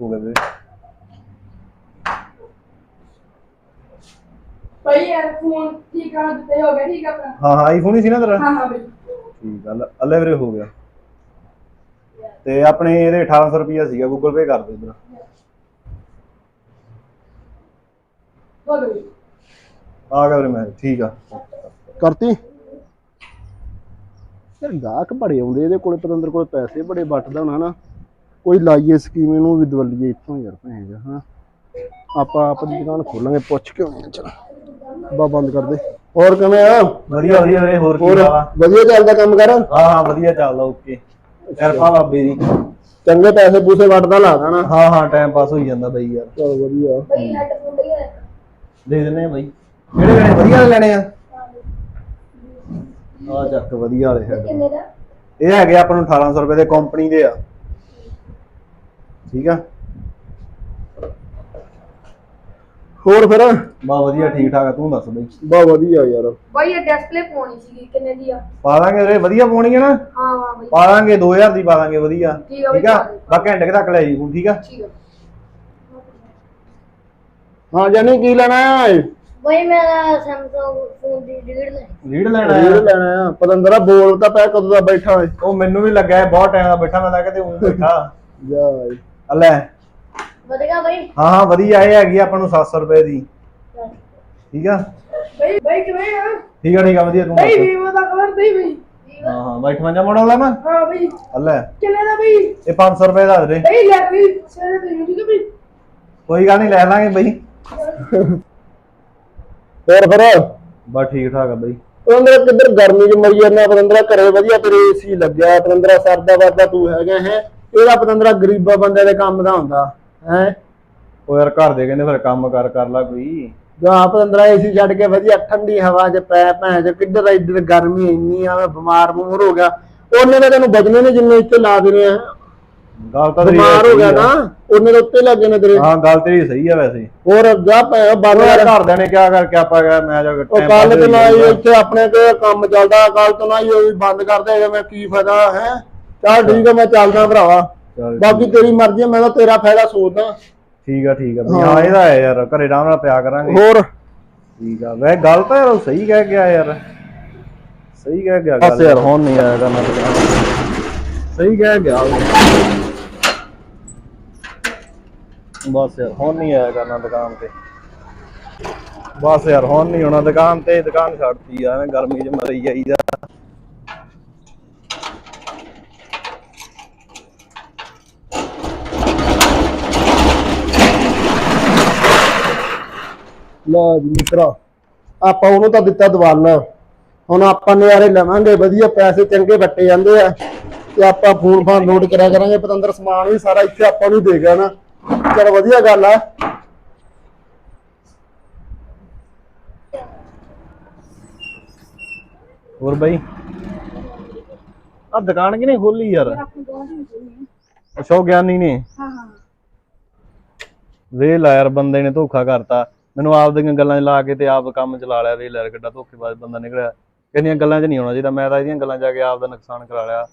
ਹੋ ਗਿਆ ਵੀਰੇ। ਭਾਈ ਯਾਰ ਫੋਨ ਠੀਕ ਆ ਦਿੱਤੇ ਹੋ ਗਿਆ ਠੀਕ ਆ ਆਪਣਾ? ਹਾਂ ਹਾਂ ਆਈਫੋਨ ਹੀ ਸੀ ਨਾ ਤੇਰਾ? ਹਾਂ ਹਾਂ ਬਈ ਠੀਕ ਆ ਲੈ- ਅੱਲੇ ਵੀਰੇ ਹੋ ਗਿਆ। ਤੇ ਆਪਣੇ ਇਹਦੇ 1800 ਰੁਪਿਆ ਸੀਗਾ ਗੂਗਲ ਪੇ ਕਰ ਦੇ ਇਧਰ। ਹੋ ਗਿਆ ਬਈ। ਆ ਗਿਆ ਵੀਰੇ ਮੈਂ ਠੀਕ ਆ। ਕਰਤੀ? ਯਾਰ ਗਾਹਕ ਬੜੇ ਆਉਂਦੇ ਇਹਦੇ ਕੋਲੇ ਪਤੰਦਰ ਕੋਲ ਪੈਸੇ ਬੜੇ ਵੱਟਦਾ ਹੋਣਾ ਨਾ ਕੋਈ ਲਾਈਏ ਸਕੀਮ ਇਹਨੂੰ ਵੀ ਦਵਲੀਏ ਇੱਥੋਂ ਯਾਰ ਭੈਣ ਹਾਂ ਆਪਾਂ ਆਪ ਦੀ ਦੁਕਾਨ ਖੋਲਾਂਗੇ ਪੁੱਛ ਕੇ ਆਉਂਦੇ ਚਲ। ਬਾ ਬੰਦ ਕਰ ਦੇ। ਹੋਰ ਕਿਵੇਂ ਆ? ਵਧੀਆ ਵਧੀਆ ਵੀਰੇ ਹੋਰ ਕੀ ਹੋਰ ਹਾਲ ਆ? ਵਧੀਆ ਚੱਲਦਾ ਕੰਮ ਕਰ? ਹਾਂ ਹਾਂ ਵਧੀਆ ਚੱਲਦਾ ਓਕੇ। ਕਿਰਪਾ ਬਾਬੇ ਦੀ। ਚੰਗੇ ਪੈਸੇ ਪੂਸੇ ਵੱਟਦਾ ਲਾ ਦੇਣਾ। ਹਾਂ ਹਾਂ ਟਾਈਮ ਪਾਸ ਹੋਈ ਜਾਂਦਾ ਬਈ ਯਾਰ। ਚਲ ਵਧੀਆ। ਹੈਡਫੋਨ ਦੇ ਦਿੰਨੇ ਆ। ਬਈ। ਕਿਹੜੇ ਲੈਣੇ ਵਧੀਆ ਵਾਲੇ ਲੈਣੇ ਆ? ਆ ਚੱਕ ਵਧੀਆ ਵਾਲੇ ਕਿੰਨੇ ਦਾ? ਇਹ ਹੈਗੇ ਆਪਾਂ ਨੂੰ 1800 ਰੁਪਏ ਦੇ ਕੰਪਨੀ ਦੇ ਆ। ਠੀਕ ਆ? ਹੋਰ ਫਿਰ? ਬਾ ਵਧੀਆ ਠੀਕ ਠਾਕ ਆ ਤੂੰ ਦੱਸ ਬਈ। ਬਾ ਵਧੀਆ ਯਾਰ। ਬਾਈ ਇਹ ਡਿਸਪਲੇ ਪਾਉਣੀ ਸੀਗੀ ਕਿੰਨੇ ਦੀ ਆ? ਪਾ ਦਾਂਗੇ ਵੀਰੇ ਵਧੀਆ ਪਾਉਣੀ ਹੈ ਨਾ? ਹਾਂ ਹਾਂ ਬਾਈ। ਪਾ ਦਾਂਗੇ 2000 ਦੀ ਪਾ ਦਾਂਗੇ ਵਧੀਆ। ਠੀਕ ਆ ਬਾਈ, ਠੀਕ ਆ? ਪਾ ਦਿਓ। ਬਾ ਘੰਟੇ ਕੁ ਤੱਕ ਲੈ ਜੀ ਹੁਣ ਠੀਕ ਆ? ਠੀਕ ਆ ਹਾਂ ਜਾਨੀ ਕੀ ਲੈਣਾ ਆ ਬਈ ਮੇਰਾ ਸੈਮਸੰਗ ਫੋਨ ਦੀ ਰੀਡ ਲੈ ਰੀਡ ਲੈਣਾ ਰੀਲ ਲੈਣਾ ਆ। ਪਤੰਦਰਾ ਬੋਲ ਤਾਂ ਪੈ ਕਦੋਂ ਦਾ ਬੈਠਾ ਏ। ਉਹ ਮੈਨੂੰ ਵੀ ਲੱਗਾ ਹੈ ਬਹੁਤ ਟਾਈਮ ਦਾ ਬੈਠਾ ਮੈਂ ਲੱਗਾ ਤੇ ਉਹ ਬੈਠਾ। ਜਾ ਏ। ਆ ਲੈ। ਵਧੇਗਾ ਹਾਂ ਹਾਂ ਵਧੀਆ ਇਹ ਹੈਗੀ ਆਪਾਂ ਨੂੰ 700 ਰੁਪਏ ਦੀ। ਠੀਕ ਆ? ਬਈ ਬਈ ਕਿਵੇਂ ਆ? ਠੀਕ ਆ ਠੀਕ ਆ ਵਧੀਆ ਤੂੰ ਬਈ ਦੱਸ। ਵੀਵੋ ਦਾ ਕਵਰ ਦੇ ਬਈ। ਹਾਂ ਹਾਂ ਬਾਈ 58 ਮਾਡਲ ਆ ਨਾ ਹਾਂ ਬਈ। ਆ ਕਿੰਨੇ ਦਾ ਬਈ? ਇਹ 500 ਰੁਪਏ ਦਾ ਦੇ ਬਈ ਲੈ ਬਈ ਸਵੇਰੇ ਤੇ ਯੂਟਿਊਬ ਤੇ ਬਈ। ਕੋਈ ਗੱਲ ਨਹੀਂ ਲੈ ਲਾਂਗੇ ਬਈ। ਹੋਰ ਫਿਰ? ਬਸ ਠੀਕ ਠਾਕ ਆ ਬਾਈ। ਪਤੰਦਰਾ ਕਿੱਧਰ ਗਰਮੀ ਚ ਮਰੀ ਜਾਂਦਾ? ਪਤੰਦਰਾ ਘਰੇ ਵਧੀਆ ਤੇਰੇ ਏਸੀ ਲੱਗਿਆ। ਪਤੰਦਰਾ ਸਰਦਾ ਵਰਦਾ ਤੂੰ ਹੈਗਾ ਹੈ। ਇਹਦਾ ਪਤੰਦਰਾ ਗਰੀਬਾਂ ਬੰਦੇ ਦੇ ਕੰਮ ਦਾ ਹੁੰਦਾ ਹੈ? ਉਹ ਯਾਰ ਘਰ ਦੇ ਕਹਿੰਦੇ ਫਿਰ ਕੰਮ ਕਰ ਕਰ ਲਾ ਕੋਈ। ਜਾਂ ਪਤੰਦਰਾ ਏਸੀ ਛੱਡ ਕੇ ਵਧੀਆ ਠੰਡੀ ਹਵਾ 'ਚ ਪੈ ਭੈਣ ਚ ਕਿੱਧਰ ਇੱਧਰ ਗਰਮੀ ਇੰਨੀ ਆ ਮੈਂ ਬਿਮਾਰ ਬਮੂਰ ਹੋ ਗਿਆ। ਉਹਨੇ ਤਾਂ ਤੈਨੂੰ ਬਚਨੇ ਨੇ ਜਿੰਨੇ ਇੱਥੇ ਲਾ ਦੇਣੇ ਆ। ਗੱਲ ਤਾਂ ਤੇਰੀ ਬਿਮਾਰ ਹੋ ਗਿਆ। ਨਾ ਉਹਨੇ ਤਾਂ ਉੱਤੇ ਲੱਗੇ ਨੇ ਤੇਰੇ। ਹਾਂ ਗੱਲ ਤੇਰੀ ਸਹੀ ਆ ਵੈਸੇ। ਹੋਰ ਜਾ ਪੈ ਬੰਦ ਉਹ ਯਾਰ ਘਰਦਿਆਂ ਨੇ ਕਿਆ ਕਰਕੇ ਆਪਾਂ ਗਿਆ ਮੈਂ ਜਾ ਕੇ ਉਹ ਕੱਲ ਤੇ ਨਾ। ਇੱਥੇ ਆਪਣੇ ਤੇ ਕੰਮ ਚੱਲਦਾ ਕੱਲ ਤੋਂ ਨਾ ਹੀ ਉਹ ਵੀ ਬੰਦ ਕਰ ਦੇ ਮੈਂ ਕੀ ਫਾਇਦਾ ਹੈ? ਚੱਲ ਠੀਕ ਹੈ ਮੈਂ ਚੱਲਦਾ ਭਰਾਵਾ। ਚੱਲ ਬਾਕੀ ਤੇਰੀ ਮਰਜ਼ੀ ਹੈ ਮੈਂ ਤਾਂ ਤੇਰਾ ਫਾਇਦਾ ਸੋਚਦਾ। ਠੀਕ ਆ ਠੀਕ ਆ। ਹਾਂ। ਇਹਦਾ ਹੈ ਯਾਰ ਘਰੇ ਆਰਾਮ ਨਾਲ ਪਿਆ ਕਰਾਂਗੇ। ਹੋਰ? ਠੀਕ ਆ ਵੈ ਗੱਲ ਤਾਂ ਯਾਰ ਉਹ ਸਹੀ ਕਹਿ ਗਿਆ ਯਾਰ। ਸਹੀ ਕਹਿ ਗਿਆ ਬਸ ਯਾਰ, ਹੁਣ ਨਹੀਂ ਆਇਆ ਕਰਨਾ ਸਹੀ ਕਹਿ ਗਿਆ ਉਹ। ਬਸ ਯਾਰ ਹੁਣ ਨਹੀਂ ਆਇਆ ਕਰਨਾ ਦੁਕਾਨ ਤੇ। ਬਸ ਯਾਰ ਹੁਣ ਨਹੀਂ ਆਉਣਾ ਦੁਕਾਨ ਤੇ। ਦੁਕਾਨ ਛੱਡਤੀ ਆ ਗਰਮੀ 'ਚ ਮਰੀ ਜਾਈਦਾ। ਲਓ ਜੀ ਮਿੱਤਰਾ ਆਪਾਂ ਉਹਨੂੰ ਤਾਂ ਦਿੱਤਾ ਦਵਾਨ। ਹੁਣ ਆਪਾਂ ਨਿਆਰੇ ਲਵਾਂਗੇ ਵਧੀਆ ਪੈਸੇ ਚੰਗੇ ਵੱਟੇ ਜਾਂਦੇ ਆ। ਤੇ ਆਪਾਂ ਫੋਨ ਫਾਨ ਲੋਡ ਕਰਿਆ ਕਰਾਂਗੇ ਪਤੰਦਰ ਸਮਾਨ ਵੀ ਸਾਰਾ ਇੱਥੇ ਆਪਾਂ ਨੂੰ ਦੇ ਗਿਆ ਨਾ। ਚਲ ਵਧੀਆ ਗੱਲ ਆ। ਹੋਰ ਬਾਈ? ਆ ਦੁਕਾਨ ਕਿਨੇ ਖੋਲੀ ਯਾਰ? ਉਹ ਗਿਆਨੀ ਨੇ। ਹਾਂ ਹਾਂ। ਵੇਲ ਆ ਯਾਰ ਬੰਦੇ ਨੇ ਧੋਖਾ ਕਰਤਾ। ਮੈਨੂੰ ਆਪ ਦੀਆਂ ਗੱਲਾਂ 'ਚ ਲਾ ਕੇ ਤੇ ਆਪ ਕੰਮ ਚਲਾ ਲਿਆ ਵੇਲ ਯਾਰ ਕਿੱਡਾ ਧੋਖੇਬਾਜ਼ ਬੰਦਾ ਨਿਕਲਿਆ। ਕਹਿੰਦੀਆਂ ਗੱਲਾਂ 'ਚ ਨਹੀਂ ਆਉਣਾ ਚਾਹੀਦਾ। ਮੈਂ ਤਾਂ ਇਹਦੀਆਂ ਗੱਲਾਂ 'ਚ ਆ ਕੇ ਆਪ ਦਾ ਨੁਕਸਾਨ ਕਰਾ ਲਿਆ।